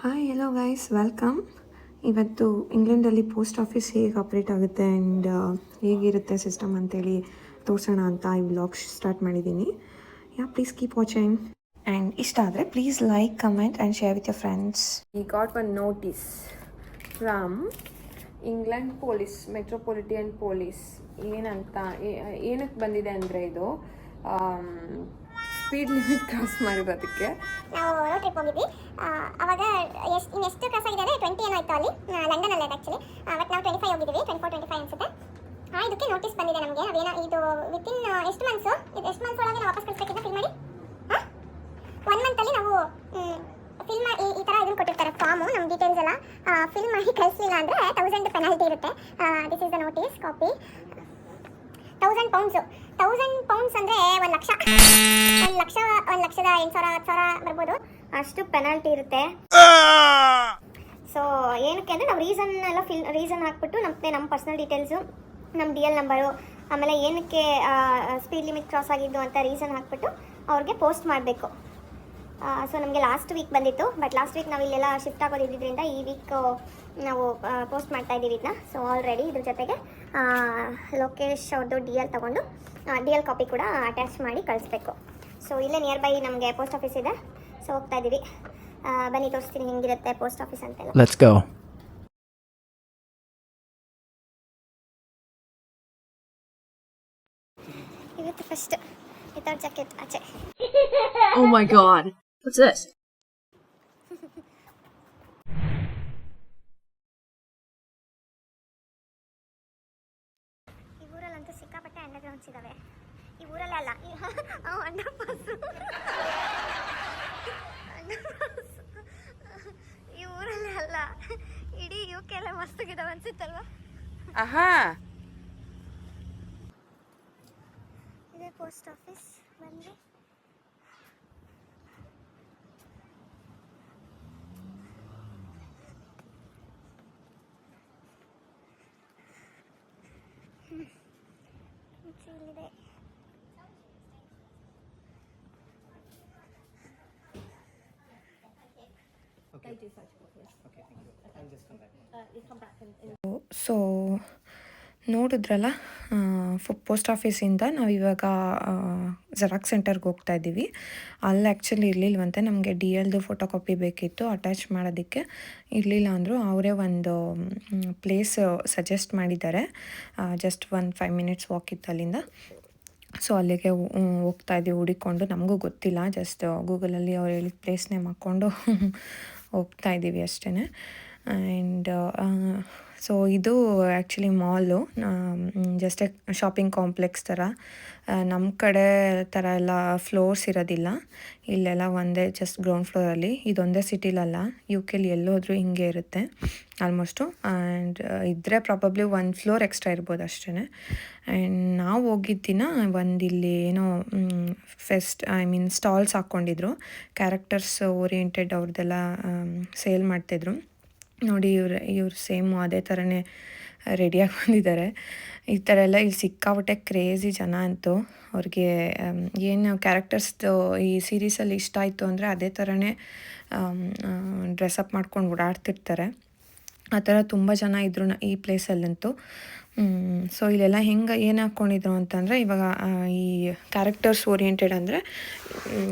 Hi hello guys welcome ಇವತ್ತು ಇಂಗ್ಲೆಂಡಲ್ಲಿ post office ಹೇಗೆ ಆಪ್ರೇಟ್ ಆಗುತ್ತೆ ಆ್ಯಂಡ್ ಹೇಗಿರುತ್ತೆ ಸಿಸ್ಟಮ್ ಅಂತೇಳಿ ತೋರಿಸೋಣ ಅಂತ ಈ ವ್ಲಾಗ್ ಸ್ಟಾರ್ಟ್ ಮಾಡಿದ್ದೀನಿ. Yeah please keep watching and ಇಷ್ಟ ಆದರೆ please like comment and share with your friends we got one notice from England police metropolitan police ಏನಂತ ಏನಕ್ಕೆ ಬಂದಿದೆ ಅಂದರೆ ಇದು ಸ್ಪೀಡ್ ಲಿಮಿಟ್ ಕ್ರಾಸ್ ಮಾಡಿರೋದಕ್ಕೆ. ನಾವು ರೋಡ್ ಟ್ರಿಪ್ ಹೋಗಿದ್ವಿ. ಅವಾಗ ಎಷ್ಟು ಇನ್ನು ಎಷ್ಟು ಕ್ರಾಸ್ ಆಗಿದೆ ಟ್ವೆಂಟಿ ಏನೋ ಇತ್ತು ಅಲ್ಲಿ. ಲಂಡನ್ ಅಲ್ಲೇ ಆ್ಯಕ್ಚುಲಿ ಬಟ್ ನಾವು ಟ್ವೆಂಟಿ ಫೈವ್ ಹೋಗಿದ್ದೀವಿ ಟ್ವೆಂಟಿ ಫೋರ್ ಟ್ವೆಂಟಿ ಫೈವ್ ಅನ್ಸುತ್ತೆ. ಆ, ಇದಕ್ಕೆ ನೋಟಿಸ್ ಬಂದಿದೆ ನಮಗೆ. ಅದೇನೋ ಇದು ವಿತಿನ್ ಎಷ್ಟು ಮಂತ್ಸು ಇದು ಎಷ್ಟು ಮಂತ್ಸ್ ಒಳಗೆ ವಾಪಸ್ ಕಳಿಸ್ಬೇಕಿಂತ ಫಿಲ್ ಮಾಡಿ? ಒನ್ ಮಂತಲ್ಲಿ ನಾವು ಫಿಲ್ ಮಾಡಿ ಈ ಥರ ಇದನ್ನು ಕೊಟ್ಟಿರ್ತಾರೆ ಫಾರ್ಮು ನಮ್ಮ ಡೀಟೇಲ್ಸ್ ಎಲ್ಲ. ಫಿಲ್ ಮಾಡಿ ಕಳಿಸಲಿಲ್ಲ ಅಂದರೆ ತೌಸಂಡ್ ಪೆನಾಲ್ಟಿ ಇರುತ್ತೆ. This is the notice copy thousand pounds thousand pounds ಅಂದರೆ ಒಂದು ಲಕ್ಷ. ಲಕ್ಷ, ಒಂದು ಲಕ್ಷದ ಎಂಟು ಸಾವಿರ ಹತ್ತು ಸಾವಿರ ಬರ್ಬೋದು. ಅಷ್ಟು ಪೆನಾಲ್ಟಿ ಇರುತ್ತೆ. ಸೊ ಏನಕ್ಕೆ ಅಂದರೆ ನಾವು ರೀಸನ್ ಎಲ್ಲ ಫಿಲ್ ರೀಸನ್ ಹಾಕ್ಬಿಟ್ಟು ನಮ್ಮ ನಮ್ಮ ಪರ್ಸ್ನಲ್ ಡೀಟೇಲ್ಸು ನಮ್ಮ ಡಿ ಎಲ್ ನಂಬರು ಆಮೇಲೆ ಏನಕ್ಕೆ ಸ್ಪೀಡ್ ಲಿಮಿಟ್ ಕ್ರಾಸ್ ಆಗಿದ್ದು ಅಂತ ರೀಸನ್ ಹಾಕ್ಬಿಟ್ಟು ಅವ್ರಿಗೆ ಪೋಸ್ಟ್ ಮಾಡಬೇಕು. ಸೊ ನಮಗೆ ಲಾಸ್ಟ್ ವೀಕ್ ಬಂದಿತ್ತು. ಬಟ್ ಲಾಸ್ಟ್ ವೀಕ್ ನಾವು ಇಲ್ಲೆಲ್ಲ ಶಿಫ್ಟ್ ಆಗೋದಿದ್ದರಿಂದ ಈ ವೀಕ್ ನಾವು ಪೋಸ್ಟ್ ಮಾಡ್ತಾ ಇದ್ದೀವಿ ಇದನ್ನ ಸೊ ಆಲ್ರೆಡಿ ಇದ್ರ ಜೊತೆಗೆ ಲೋಕೇಶ್ ಅವ್ರದ್ದು ಡಿ ಎಲ್ ತೊಗೊಂಡು ಡಿ ಎಲ್ ಕಾಪಿ ಕೂಡ ಅಟ್ಯಾಚ್ ಮಾಡಿ ಕಳಿಸ್ಬೇಕು. ಸೊ ಇಲ್ಲೇ ನಿಯರ್ ಬೈ ನಮಗೆ ಪೋಸ್ಟ್ ಆಫೀಸ್ ಇದೆ ಸೊ ಹೋಗ್ತಾ ಇದ್ದೀವಿ ಆ, ಬನ್ನಿ ತೋರಿಸ್ತೀನಿ ಹೆಂಗಿರುತ್ತೆ ಪೋಸ್ಟ್ ಆಫೀಸ್ ಅಂತೆಲ್ಲ Let's go. ಇವತ್ತು ಫಸ್ಟ್ ವಿತೌಟ್ ಜಾಕೆಟ್ ಆಚೆ Oh my god. What's this? ಈ ಊರಲ್ಲಂತೂ ಸಿಕ್ಕಾಪಟ್ಟೆ ಅಂಡರ್ ಗ್ರೌಂಡ್ಸ್ ಇದಾವೆ ಈ ಊರಲ್ಲಿ ಅಲ್ಲ. ಅಂಡರ್ ಪಾಸ್ ಈ ಊರಲ್ಲೇ ಅಲ್ಲ. ಇಡೀ ಯು ಕೆ ಎಲ್ಲ ಮಸ್ತಾಗಿದ್ದಾವೆ ಅನ್ಸುತ್ತಲ್ವಾ? ಆಹಾ. ಇದೇ ಪೋಸ್ಟ್ ಆಫೀಸ್. ಬಂದು ಇಲ್ಲಿದೆ. ಸೊ ನೋಡಿದ್ರಲ್ಲ ಪೋಸ್ಟ್ ಆಫೀಸಿಂದ ನಾವು ಇವಾಗ ಜೆರಾಕ್ಸ್ ಸೆಂಟರ್ಗೆ ಹೋಗ್ತಾ ಇದ್ದೀವಿ. ಅಲ್ಲಿ ಆ್ಯಕ್ಚುಲಿ ಇರಲಿಲ್ವಂತೆ ನಮಗೆ ಡಿ ಎಲ್ದು ಫೋಟೋ ಕಾಪಿ ಬೇಕಿತ್ತು ಅಟ್ಯಾಚ್ ಮಾಡೋದಕ್ಕೆ. ಇರಲಿಲ್ಲ ಅಂದರೂ ಅವರೇ ಒಂದು ಪ್ಲೇಸ್ ಸಜೆಸ್ಟ್ ಮಾಡಿದ್ದಾರೆ. ಜಸ್ಟ್ ಒಂದು ಫೈವ್ ಮಿನಿಟ್ಸ್ ವಾಕ್ ಇತ್ತು ಅಲ್ಲಿಂದ. ಸೊ ಅಲ್ಲಿಗೆ ಹೋಗ್ತಾ ಇದ್ದೀವಿ, ಹುಡಿಕೊಂಡು. ನಮಗೂ ಗೊತ್ತಿಲ್ಲ ಜಸ್ಟ್ ಗೂಗಲಲ್ಲಿ ಅವ್ರು ಹೇಳಿದ ಪ್ಲೇಸ್ನೇ ನೇಮ್ ಹಾಕ್ಕೊಂಡು ಹೋಗ್ತಾ ಇದ್ದೀವಿ ಅಷ್ಟೇ ಆ್ಯಂಡ್ ಸೊ ಇದು actually mall just shopping complex ಥರ ನಮ್ಮ ಕಡೆ ಥರ ಎಲ್ಲ ಫ್ಲೋರ್ಸ್ ಇರೋದಿಲ್ಲ. ಇಲ್ಲೆಲ್ಲ ಒಂದೇ ಜಸ್ಟ್ ಗ್ರೌಂಡ್ ಫ್ಲೋರಲ್ಲಿ ಇದೊಂದೇ ಸಿಟಿಲಲ್ಲ ಯು ಕೆಲಿ ಎಲ್ಲೋದ್ರೂ ಹಿಂಗೆ ಇರುತ್ತೆ ಆಲ್ಮೋಸ್ಟು ಆ್ಯಂಡ್ ಇದ್ದರೆ ಪ್ರಾಬಬ್ಲಿ ಒನ್ ಫ್ಲೋರ್ ಎಕ್ಸ್ಟ್ರಾ ಇರ್ಬೋದು ಅಷ್ಟೇ ಆ್ಯಂಡ್ ನಾವು ಹೋಗಿದ್ದ ದಿನ ಒಂದು ಇಲ್ಲಿ ಏನೋ ಫೆಸ್ಟ್ ಐ ಮೀನ್ ಸ್ಟಾಲ್ಸ್ ಹಾಕ್ಕೊಂಡಿದ್ರು ಕ್ಯಾರೆಕ್ಟರ್ಸ್ ಓರಿಯೆಂಟೆಡ್ ಅವ್ರದ್ದೆಲ್ಲ ಸೇಲ್ ಮಾಡ್ತಿದ್ರು. ನೋಡಿ ಇವ್ರು ಇವ್ರು ಸೇಮು ಅದೇ ಥರನೇ ರೆಡಿಯಾಗಿ ಬಂದಿದ್ದಾರೆ. ಈ ಥರ ಎಲ್ಲ ಇಲ್ಲಿ ಸಿಕ್ಕಾಪಟ್ಟೆ ಕ್ರೇಜಿ ಜನ ಅಂತೂ ಅವ್ರಿಗೆ ಏನು ಕ್ಯಾರೆಕ್ಟರ್ಸ್ದು ಈ ಸೀರೀಸಲ್ಲಿ ಇಷ್ಟ ಆಯಿತು ಅಂದರೆ ಅದೇ ಥರನೇ ಡ್ರೆಸ್ಅಪ್ ಮಾಡ್ಕೊಂಡು ಓಡಾಡ್ತಿರ್ತಾರೆ. ಆ ಥರ ತುಂಬ ಜನ ಇದ್ರು ನ- ಈ ಪ್ಲೇಸಲ್ಲಂತೂ. ಸೊ ಇಲ್ಲೆಲ್ಲ ಹೆಂಗೆ ಏನು ಹಾಕ್ಕೊಂಡಿದ್ರು ಅಂತಂದರೆ ಇವಾಗ ಈ ಕ್ಯಾರೆಕ್ಟರ್ಸ್ ಓರಿಯೆಂಟೆಡ್ ಅಂದರೆ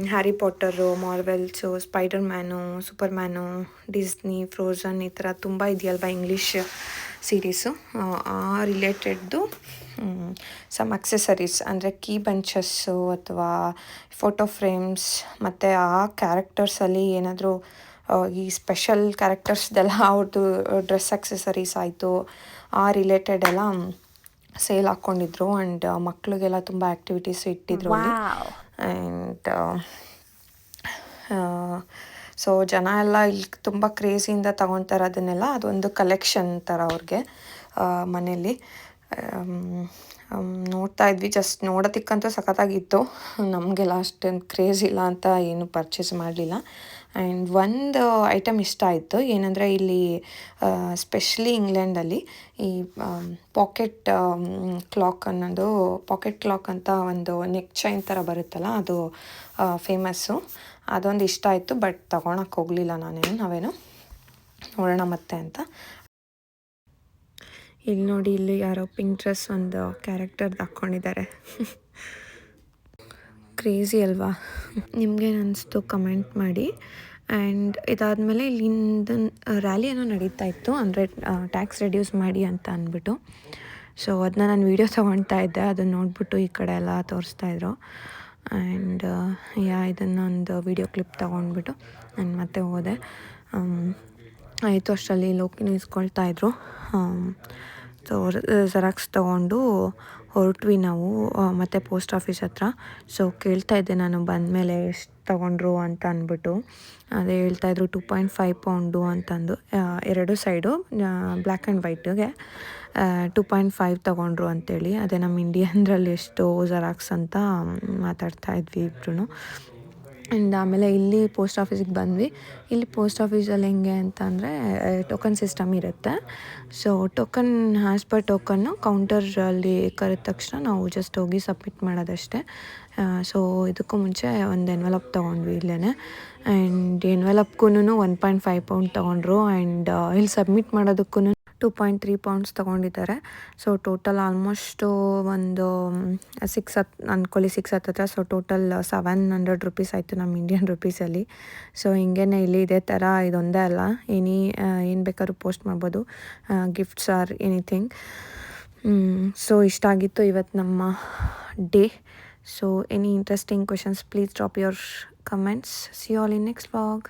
Harry Potter Marvels Spiderman Superman Disney Frozen ಈ ಥರ ತುಂಬ ಇದೆಯಲ್ವ ಇಂಗ್ಲೀಷ್ ಸೀರೀಸು ಆ ರಿಲೇಟೆಡ್ದು ಸಮ್ ಅಕ್ಸೆಸರೀಸ್ ಅಂದರೆ ಕೀ ಬಂಚಸ್ಸು ಅಥವಾ ಫೋಟೋ ಫ್ರೇಮ್ಸ್ ಮತ್ತು ಆ ಕ್ಯಾರೆಕ್ಟರ್ಸಲ್ಲಿ ಏನಾದರೂ ಈ ಸ್ಪೆಷಲ್ ಕ್ಯಾರೆಕ್ಟರ್ಸ್ದೆಲ್ಲ ಅವ್ರದ್ದು ಡ್ರೆಸ್ ಅಕ್ಸೆಸರೀಸ್ ಆಯಿತು ಆ ರಿಲೇಟೆಡ್ ಎಲ್ಲ ಸೇಲ್ ಹಾಕ್ಕೊಂಡಿದ್ರು ಆ್ಯಂಡ್ ಮಕ್ಳಿಗೆಲ್ಲ ತುಂಬ ಆ್ಯಕ್ಟಿವಿಟೀಸ್ ಇಟ್ಟಿದ್ರು ಆ್ಯಂಡ್ ಸೊ ಜನ ಎಲ್ಲ ಇಲ್ಲಿ ತುಂಬ ಕ್ರೇಜಿಯಿಂದ ತಗೊತಾರೆ ಅದನ್ನೆಲ್ಲ. ಅದೊಂದು ಕಲೆಕ್ಷನ್ ಥರ ಅವ್ರಿಗೆ ಮನೇಲಿ ನೋಡ್ತಾ ಇದ್ವಿ. ಜಸ್ಟ್ ನೋಡೋದಕ್ಕಂತೂ ಸಖತ್ತಾಗಿತ್ತು. ನಮಗೆಲ್ಲ ಅಷ್ಟೊಂದು ಕ್ರೇಜ್ ಇಲ್ಲ ಅಂತ ಏನು ಪರ್ಚೇಸ್ ಮಾಡಲಿಲ್ಲ. ಆ್ಯಂಡ್ ಒಂದು ಐಟಮ್ ಇಷ್ಟ ಆಯಿತು. ಏನಂದರೆ ಇಲ್ಲಿ ಸ್ಪೆಷಲಿ ಇಂಗ್ಲೆಂಡಲ್ಲಿ ಈ ಪಾಕೆಟ್ ಕ್ಲಾಕ್ ಅನ್ನೋದು ಪಾಕೆಟ್ ಕ್ಲಾಕ್ ಅಂತ ಒಂದು ನೆಕ್ ಚೈನ್ ಥರ ಬರುತ್ತಲ್ಲ, ಅದು ಫೇಮಸ್ಸು ಅದೊಂದು ಇಷ್ಟ ಆಯಿತು ಬಟ್ ತೊಗೊಳಕ್ಕೆ ಹೋಗಲಿಲ್ಲ ನಾನೇನು, ನಾವೇನು? ನೋಡೋಣ ಮತ್ತೆ ಅಂತ. ಇಲ್ಲಿ ನೋಡಿ, ಇಲ್ಲಿ ಯಾರೋ ಪಿಂಕ್ ಡ್ರೆಸ್ ಒಂದು ಕ್ಯಾರೆಕ್ಟರ್ದು ಹಾಕ್ಕೊಂಡಿದ್ದಾರೆ ಕ್ರೇಜಿ ಅಲ್ವಾ? ನಿಮ್ಗೇನು ಅನಿಸ್ತು ಕಮೆಂಟ್ ಮಾಡಿ. ಆ್ಯಂಡ್ ಇದಾದಮೇಲೆ ಇಲ್ಲಿಂದ ರ್ಯಾಲಿ ಏನೋ ನಡೀತಾ ಇತ್ತು. ಅಂದರೆ ಟ್ಯಾಕ್ಸ್ ರೆಡ್ಯೂಸ್ ಮಾಡಿ ಅಂತ ಅಂದ್ಬಿಟ್ಟು. ಸೊ ಅದನ್ನ ನಾನು ವೀಡಿಯೋ ತೊಗೊಳ್ತಾ ಇದ್ದೆ. ಅದನ್ನು ನೋಡಿಬಿಟ್ಟು ಈ ಕಡೆ ಎಲ್ಲ ತೋರಿಸ್ತಾಯಿದ್ರು ಆ್ಯಂಡ್ ಯಾ, ಇದನ್ನು ಒಂದು ವೀಡಿಯೋ ಕ್ಲಿಪ್ ತೊಗೊಂಡ್ಬಿಟ್ಟು ನಾನು ಮತ್ತೆ ಹೋದೆ. ಆಯಿತು ಅಷ್ಟರಲ್ಲಿ ಲೋಕಿನ ಇಸ್ಕೊಳ್ತಾ ಇದ್ರು. ಸೊ ಜೆರಾಕ್ಸ್ ತೊಗೊಂಡು ಹೊರಟ್ವಿ ನಾವು ಮತ್ತು ಪೋಸ್ಟ್ ಆಫೀಸ್ ಹತ್ರ. ಸೊ ಕೇಳ್ತಾ ಇದ್ದೆ ನಾನು ಬಂದ ಮೇಲೆ ಎಷ್ಟು ತೊಗೊಂಡ್ರು ಅಂತ ಅಂದ್ಬಿಟ್ಟು. ಅದೇ ಹೇಳ್ತಾಯಿದ್ರು ಟೂ ಪಾಯಿಂಟ್ ಫೈವ್ ಪೌಂಡು ಅಂತಂದು. ಎರಡು ಸೈಡು ಬ್ಲ್ಯಾಕ್ ಆ್ಯಂಡ್ ವೈಟಿಗೆ ಟೂ ಪಾಯಿಂಟ್ ಫೈವ್ ತೊಗೊಂಡ್ರು ಅಂತೇಳಿ. ಅದೇ ನಮ್ಮ ಇಂಡಿಯನ್ದ್ರಲ್ಲಿ ಎಷ್ಟು ಜೆರಾಕ್ಸ್ ಅಂತ ಮಾತಾಡ್ತಾ ಇದ್ವಿ ಇಬ್ರು ಆ್ಯಂಡ್ ಆಮೇಲೆ ಇಲ್ಲಿ ಪೋಸ್ಟ್ ಆಫೀಸಿಗೆ ಬಂದ್ವಿ. ಇಲ್ಲಿ ಪೋಸ್ಟ್ ಆಫೀಸಲ್ಲಿ ಹೆಂಗೆ ಅಂತಂದರೆ ಟೋಕನ್ ಸಿಸ್ಟಮ್ ಇರುತ್ತೆ. ಸೊ ಟೋಕನ್ ಆ್ಯಸ್ ಪರ್ ಟೋಕನ್ನು ಕೌಂಟರಲ್ಲಿ ಕರೆದ ತಕ್ಷಣ ನಾವು ಜಸ್ಟ್ ಹೋಗಿ ಸಬ್ಮಿಟ್ ಮಾಡೋದಷ್ಟೇ. ಸೊ ಇದಕ್ಕೂ ಮುಂಚೆ ಒಂದು ಎನ್ವೆಲಪ್ ತೊಗೊಂಡ್ವಿ ಇಲ್ಲೇ ಆ್ಯಂಡ್ ಎನ್ವೆಲಪ್ಗೂ ಒನ್ ಪಾಯಿಂಟ್ ಫೈವ್ ಪೌಂಡ್ ತೊಗೊಂಡ್ರು. ಆ್ಯಂಡ್ ಇಲ್ಲಿ ಸಬ್ಮಿಟ್ ಮಾಡೋದಕ್ಕೂ ಟೂ ಪಾಯಿಂಟ್ ತ್ರೀ ಪೌಂಡ್ಸ್ ತೊಗೊಂಡಿದ್ದಾರೆ. ಸೊ ಟೋಟಲ್ ಆಲ್ಮೋಸ್ಟು ಒಂದು ಸಿಕ್ಸ್ ಹತ್ ಅಂದ್ಕೊಳ್ಳಿ ಸಿಕ್ಸ್ ಹತ್ತತ್ರ so total seven hundred rupees ಆಯಿತು ನಮ್ಮ ಇಂಡಿಯನ್ ರುಪೀಸಲ್ಲಿ ಸೊ ಹಿಂಗೇನೆ ಇಲ್ಲಿ ಇದೇ ಥರ ಇದೊಂದೇ ಅಲ್ಲ. ಎನಿ ಏನು ಬೇಕಾದ್ರೂ ಪೋಸ್ಟ್ ಮಾಡ್ಬೋದು. ಗಿಫ್ಟ್ಸ್ ಆರ್ ಎನಿಥಿಂಗ್ ಸೊ ಇಷ್ಟ ಆಗಿತ್ತು ಇವತ್ತು ನಮ್ಮ day so any interesting questions please drop your comments see all in next vlog